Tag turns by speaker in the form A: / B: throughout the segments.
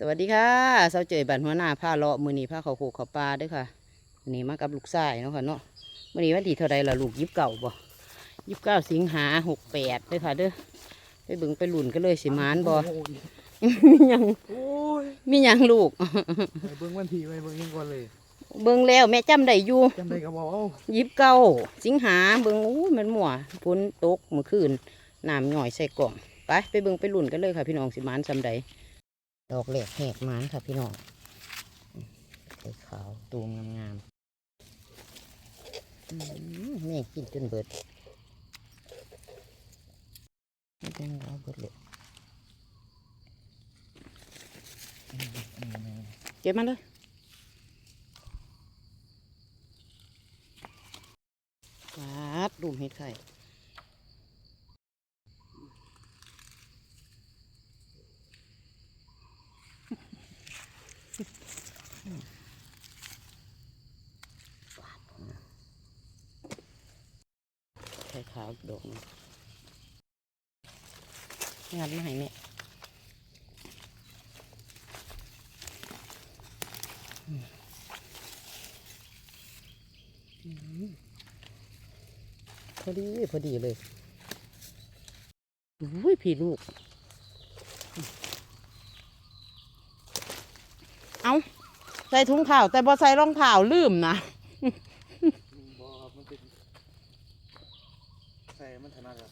A: สวัสดีค่ะเสาเจยบันหัวหน้าผ้าเลาะมือนี้ผ้าเขาโคกเขาปลาเด้วยค่ะมือนี้มากับลูกชายเนาะค่ะเนาะมือนี้วันที่เท่าไรล่ะลูกยิบเก่าบ่ยิบเก้าสิงหาหกแปดเด้อค่ะเด้อไปเบึงไปหลุนกันเลยสิมานบ่มีหยัง
B: โอ้ย
A: มีหยังลูก
B: ไปเบิ้งวันทีไปเบิ้งยังก่อนเลย
A: เบิ่งแล้วแม่จำได้อยู่
B: จำได้กับบอกเอา
A: ยิบเก้าสิงหาเบิ่งอู้มันมั่วฝนตกเมื่อคืนน้ำหน่อยใส่กล่องไปไปเบิ่งไปหลุนกันเลยค่ะพี่น้องสิมานซำใด ดอกแหลกแหกมานค่ะพี่น้องไข่ขาวตูมงามๆอืมแม่กินจนเบิดไม่เป็นไรเบิดเลยเก็บมาเลยปาดดูเห็ดไข่ ข่ขาวอีกดอกหนึงงัดมาให้แม่อืมอืมพอดี พอดีเลยอุ้ยพี่ลูก เอาใส่ถุงเท้าแต่บ่ใส่รองเท้าลืมนะ
B: บอกครับมันเป็นใส่ มันถนัดครับ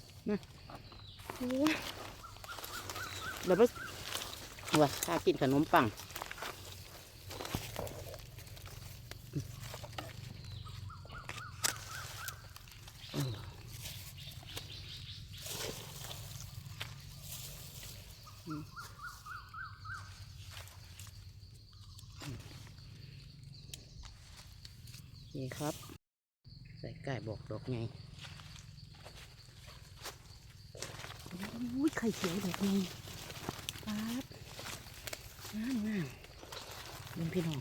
A: แล้วก็ว่าถ้ากินขนมปังนี่ครับ ใส่ไก่บอกดอกไงอุ้ยไข่ เขียวดอกไงป๊าบงามงามเล่นพี่น้อง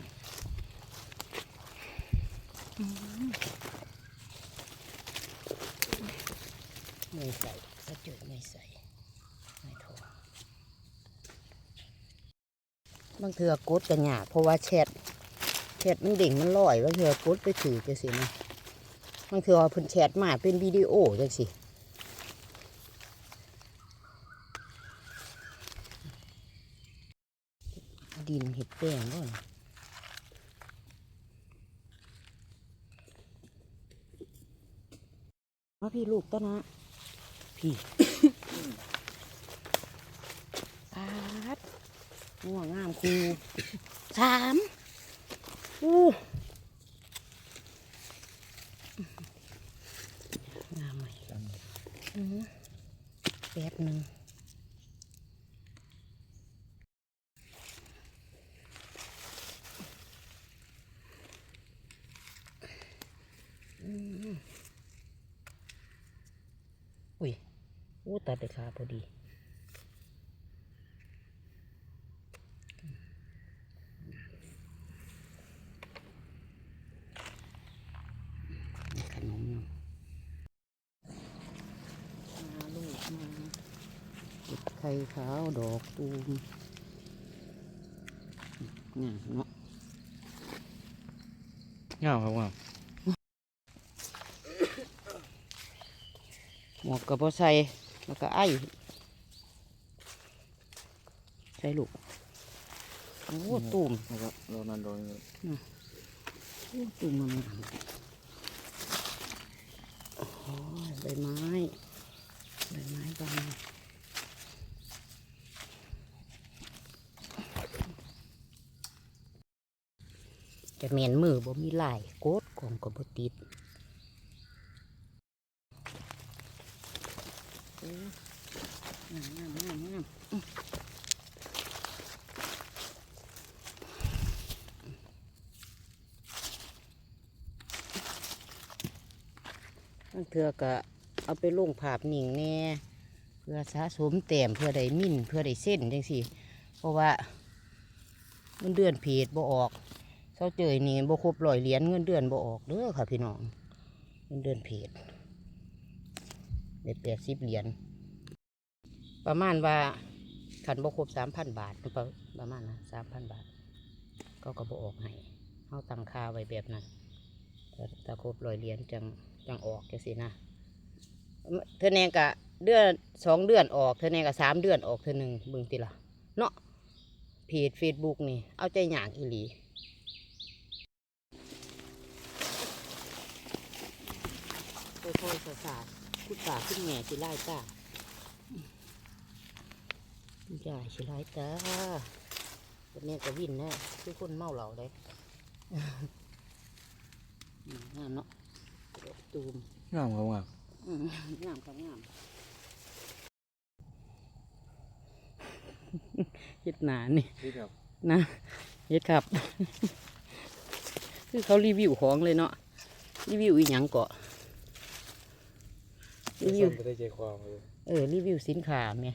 A: ไม่ใส่สะจุดไม่ใส่ไม่ทอบางเถือกดกันหยาเพราะว่าแชทแชทมันเด่งมันลอยบางเถือกดไปถือจังสินะบางเถือเพิ่นแชทมาเป็นวิดีโอจังสิ ดินเห็ดแป้งก่อนมาพี่ลูกต้นนะพี่ปาดง่วงงามครูสามอู้งามไหมอือหือแป๊บหนึ่ง อุ้ยอู้ตัดได้ขาพอดีขนมเนาะมาลูกมาเก็บไข่ขาวดอกตูมนี่เนาะ
B: งามครับงาม
A: หม วกกับพอใส่แล้วก็ไอ้ใส่ลูกโอ้ตุ่ม
B: นะครับเรานั่นโดน
A: โอ้ตุ่มมันงามโอ้ยใบไม้ใบไม้บางจะเมียนมือบ่มีลายโกดของก็บ่ติดโอ้งามงามงามงามอื้อ บางเทือก็เอาไปลงภาพนิ่งแน่เพื่อสะสมแต้มเพื่อได้มิ่นเพื่อได้เส้นจังสิเพราะว่าเงินเดือนเพจบ่ออกเศร้าเจยนี่บ่ครบร้อยเหรียญเงินเดือนบ่ออกเด้อค่ะพี่น้องเงินเดือนเพจได้แปดสิบเหรียญประมาณว่าขันบ่ครบสามพันบาทประมาณนะสามพันบาท ก็กระบอออกให้เขาตั้งค่าไว้แบบนั้น ต่ถ้าครบรอยเหรียญจังจังออกจังสินะเธอแนงกะเดือนสองเดือนออกเธอแนงกะสามเดือนออกเธอหนึ่งบิ่งติละเนาะเพจเฟซบุ๊กนี่ เอาใจหยางอีหลีค่อยๆสะสาดคุณป่าคุณแม่สิไล่จ้าคุณยาสิไล่จ้าวันนี้ก็วินแน่คือคนเมาเหล่าเลย งามเนาะดอกตูม
B: งามครับงาม
A: อืมงามครับงามเฮ็ดหนานี่
B: ที่แบบ
A: นะเฮ็ดครับ คือเขารีวิวของเลยเนาะรีวิวอีหยังเกาะรีวิว
B: ไม่ได้ใจความเลย
A: เออ รีวิวสินค้าเมีย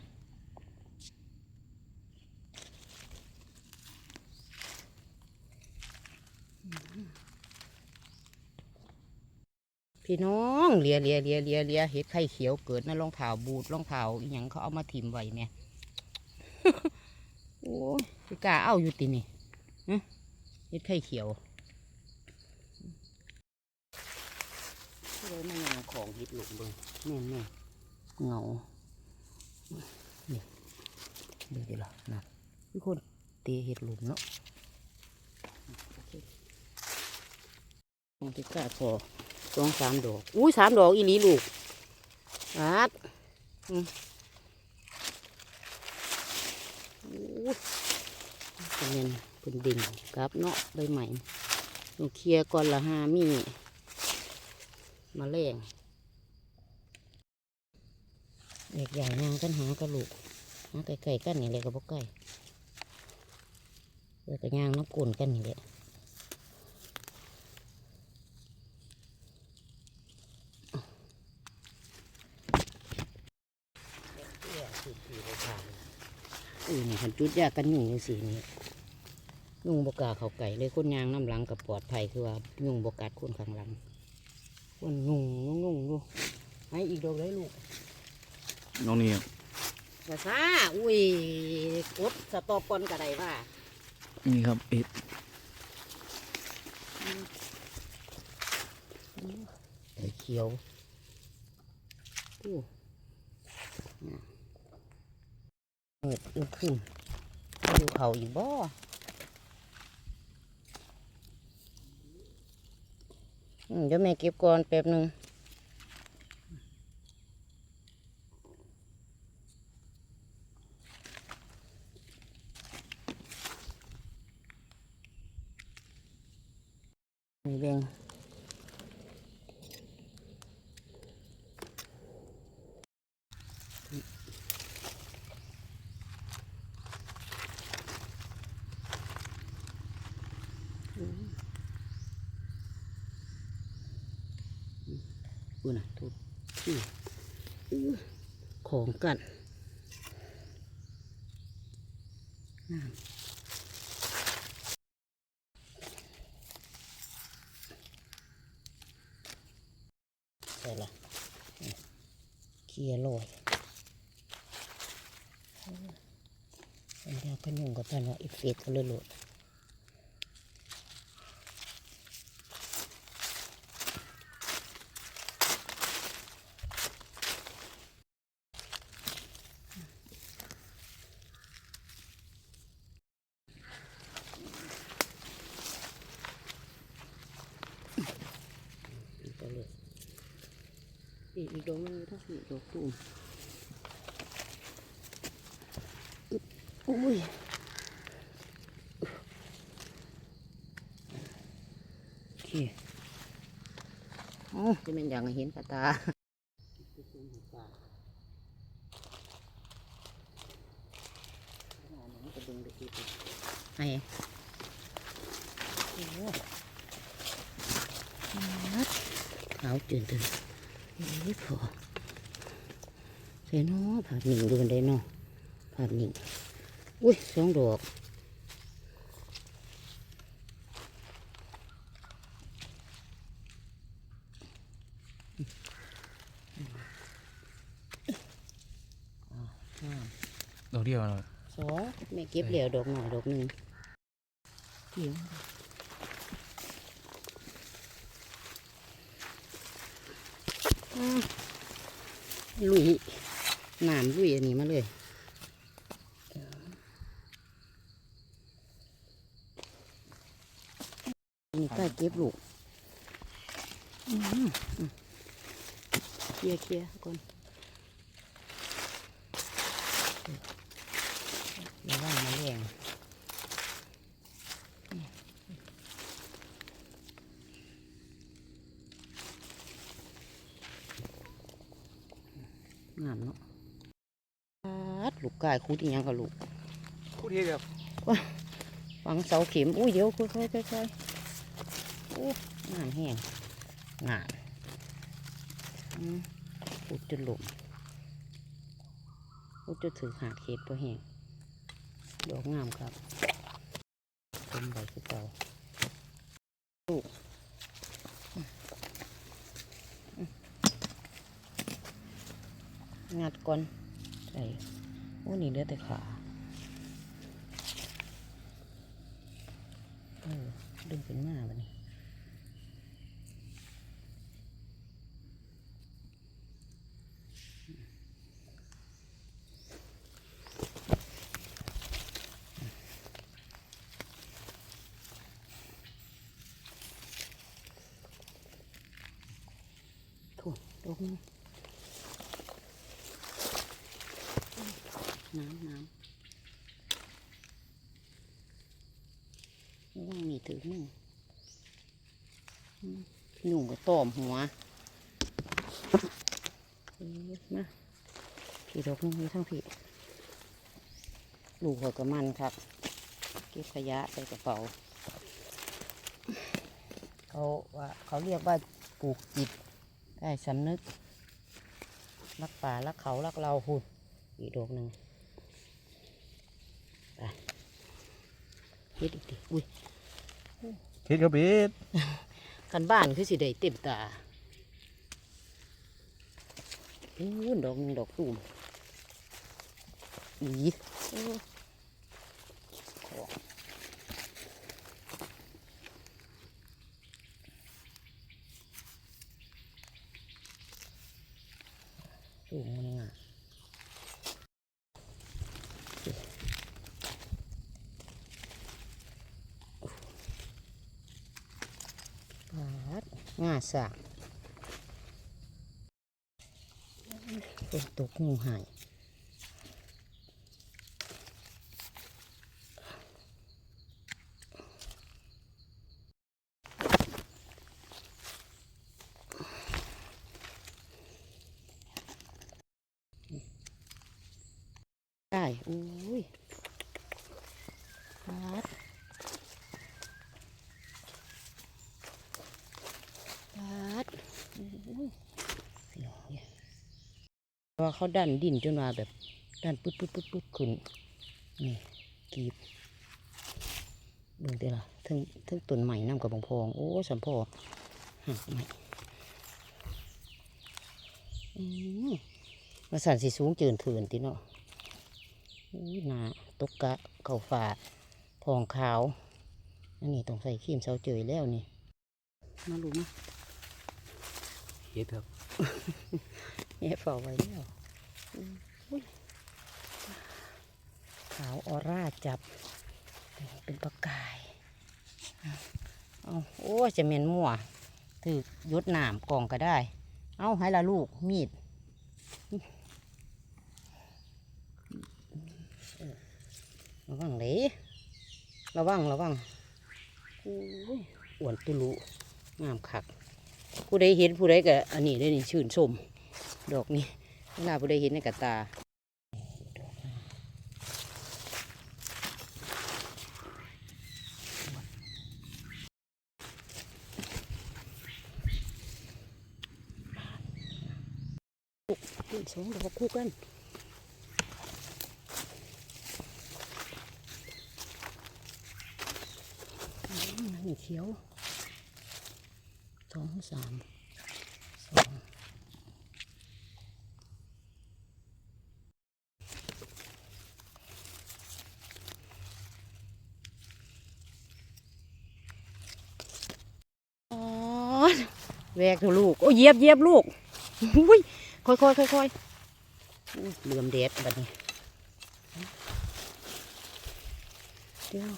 A: พี่น้องเลียเลียเลียเลียเลียเห็ดไข่เขียวเกิดในะรองเท้าบูดรองเท้าอีหยังเขาเอามาถิ่มไว้เมียโอ้ยสิกล้าเอาอยู่ตินี่ฮะเห็ดไข่เขียวเลยมายางของเห็ดหลุมเบิ่งแม่นแม่นเงานี่เดี๋ยวเดี๋ยวล่ะนะทุกคนเตะเห็ดหลุมเนาะโอเคมองที่กล้าพอ สองสามดอกอุ้ยสามดอกอีหลีลูกอาดอู้เป็นเงินเป็นดิ่งกับเนาะใบใหม่ต้องเคลียร์ก่อนละห้ามีมาแรงเด็กใหญ่นางกันหากระลูกหาไก่ๆกันนี่แหละกับพวกไก่เด็กกระยางน้ำกุนกันนี่แหละ อือนี่ขันจุดยากันยุ่งอยู่สีนี่ยุ่งบกล้าเขาไก่เลยคนยางน้ำหลังกับปลอดภัยคือว่ายุ่งบกัดคนข้างหลังคนยุ่งยุ่งยุ่งดูให้อีกดอกเลยลูก
B: น้องนี่
A: ภาษาอุ้ยกดสตอปอนกระไดว่า
B: นี่ครับเอ็ด
A: ไอ้เขียวอู้ เปิดอึขึ้นดูเขาอีกบ่เดี๋ยวแม่เก็บก่อนแป๊บหนึ่งนี่แบ่ง กูน่ะทุกที่ของกันงามใส่ละนี่เคลียร์ลอยเป็นยาพยุงกับท่านว่าอีเฟกก็เลยโหลด อีกแล้วเลย อีกอีกดอกหนึงถ้าสี่ดอกตูมอึ๊บอุ้ยโอเคอ๋อจะเป็นอย่างเห็นกับตาไอ้โอ้ นัดขาวตื่นตื่นนี่พอ ใส่น้อผาดหนึ่งดูมันได้เนาะผาดหนึ่งอุ้ยสองดอกอ่า
B: ดอกเดียวหน่อย
A: สองแม่เก็บเหลียวดอกหน่อยดอกหนึ่งเกี่ยวอืมลุย น้ำลุยอันนี้มาเลยนี่ใกล้เก็บลูกเคลียเคลียก่อนเดี๋ยวังมาแรงงามเนาะปัดลู กกายคุดอีหยังกับลูก
B: พูดเฮ็ดครับ
A: ฟังเสาเข็มอุ้ยเดี๋ยวค่อยๆค่อยๆโอ้งามแห้งงามอืมพุดจะหลมพุดจะถือหาเข็ดพอแห้งดอกงามครับเป็นใบคือเก่าลูกอืมงัดก่อนใส่โอ้นี่เหลือแต่ขาเออดึงขึ้นมาบัดนี้ถูกลง น้ำน้ำว่างมีถือมึงอืมหนุ่มก็ตอมหัวมาพี่ดอกนึงทั้งพี่ลูกเขาก็มันครับเก็บขยะใส่กระเป๋า เขาว่าเขาเรียกว่าปลูกจิตได้สำนึก รักป่ารักเขารักเราหุ่นอีกดอกหนึ่งไป เฮ็ดอีกดิอุ้ย
B: เฮ็ดครับเฮ็ด
A: กันบ้านคือสิได้เต็มตาอู้ดอกหนึ่งดอกตูมอีโอ้ของสูงมันอะปาด ง่าสากฝนตกงูหายได้อุ้ยปาดปาดอุ้ยพี่น้องเนี่ย ว่าเขาดันดินจนมาแบบดันปึ๊ดปึ๊ดปึ๊ดปึ๊ดขึ้นนี่กีบเบิ่งเดี๋ยวล่ะทั้งทั้งต้นใหม่น้ำกับบงพอง โอ้สัมพอหักใหม่อืมมาสั่นสีสูงเจินเถื่อนติเนาะอุ้ยหนาตกกะเก่าฝาดทองขาว อันนี้ต้องใส่ครีมเสาเจยแล้วนี่ มาลูกมา
B: เฮ็ดครับ
A: แง่เฝ้าไว้แล้วอุ้ย ขาวออร่าจับ เป็นประกายเอาโอ้ยจะเมียนมั่วถือยดหนามกล่องก็ได้ เอาให้ละลูกมีดเออระวังเลยระวังระวังโอ้ยอ้วนตุลุงามคัก ผู้ใดเห็นผู้ใดก็อันนี้ได้นี่ชื่นชม ดอกนี้ เวลาผู้ใดเห็นในกระตาสองดอกคู่กันนี่เขียวสองสามสอง แวกเถอะลูก โอ้เยียบเยียบลูกอุ้ยค่อยค่อยค่อยค่อยเหลื่อมเด็ดแบบนี้เดี๋ยว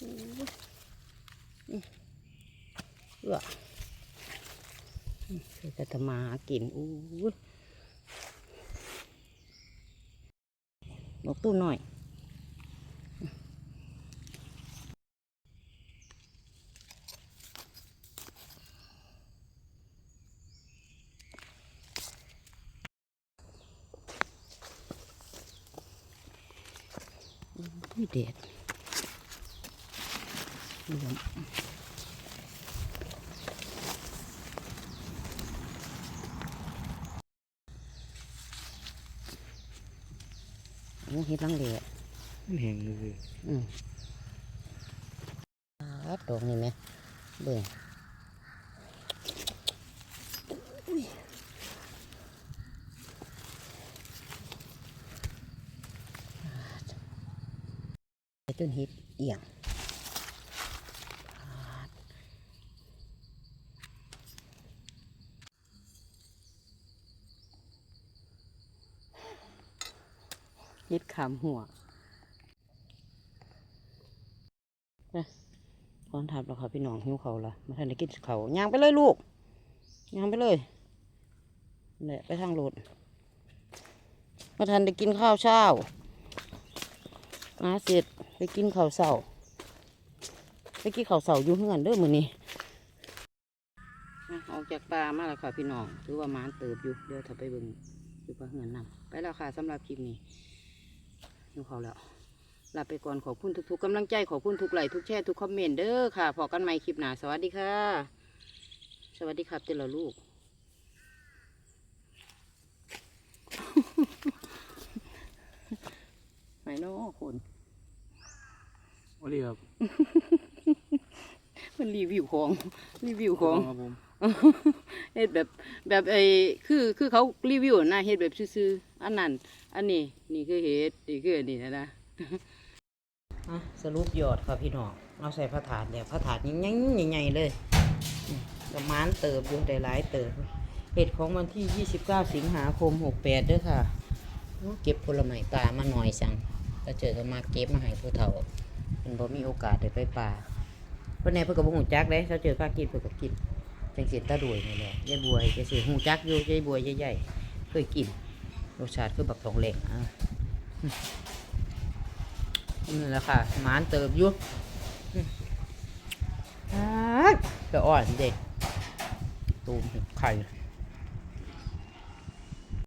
A: อุ้ยอืมเอื้ออืมใส่กระทมากินอู้ยบอกตู้หน่อย อุ้ยเด็ดเหลื่อมโอ้เฮ็ดลังเลอะ
B: มันแห้งเลย
A: อืมครับดอกนี่ไหมเบิ่งอุ้ ไอ้ต้นเฮ็ดเอียงเฮ็ดขามหัวพรทับแล้วค่ะพี่น้องหิวเขาละมาทันได้กินเขาย่างไปเลยลูกย่างไปเลยนี่นแหละไปทางรถมาทันได้กินข้าวเช้ามาเสร็จ ไปกินข้าวเช้าไปกินข้าวเช้าอยู่เฮือนเด้อมือนี้ออกจากป่ามาแล้วค่ะพี่น้องถือว่ามานเติบอยู่เดี๋ยวถ้าไปบิ่งอยู่ป่าเฮือนนำไปแล้วค่ะสำหรับคลิปนี้หิวเขาแล้วลาไปก่อนขอบคุณทุกๆกำลังใจขอบคุณทุกไลค์ทุกแชร์ทุกคอมเมนต์เด้อค่ะพอกันใหม่คลิปหน้าสวัสดีค่ะ สวัสดีครับเจ้าละลูกไหนเนาะคน
B: โอ้ดีครับ
A: มันรีวิวของรีวิวของ
B: ครับผม
A: เฮ็ดแบบแบบไอ้คือคือเขารีวิวนะเฮ็ดแบบซื่อๆอันนั้นอันนี้นี่คือเฮ็ดนี่คืออันนี้นะนะอะสรุปยอดค่ะพี่น้องเอาใส่พระถาดเนี่ยพระถาดใหญ่ๆใหญ่ๆเลยอืมประมาณเติบอยู่ได้หลายเติบเห็ดของวันที่ 29 สิงหาคม 68เด้อค่ะโอ้เก็บผลไม้ป่ามาหน่อยสั่งก็เจอก็มาเก็บมาให้ผู้เฒ่า มันบ่มีโอกาสได้ไปป่าเพิ่นแน่เพิ่นก็บ่ฮู้จักเด้เขาเจอข้ากินเพิ่นก็กินจังสิตาดวยนี่แหละยายบวยจังสิฮู้จักอยู่ยายบวยใหญ่ๆเคยกินรสชาติคือบักทองเหล็กอะนี่แหละค่ะหมานเติบอยู่อืมอ่าก็อ่อนเด็กตูมไข่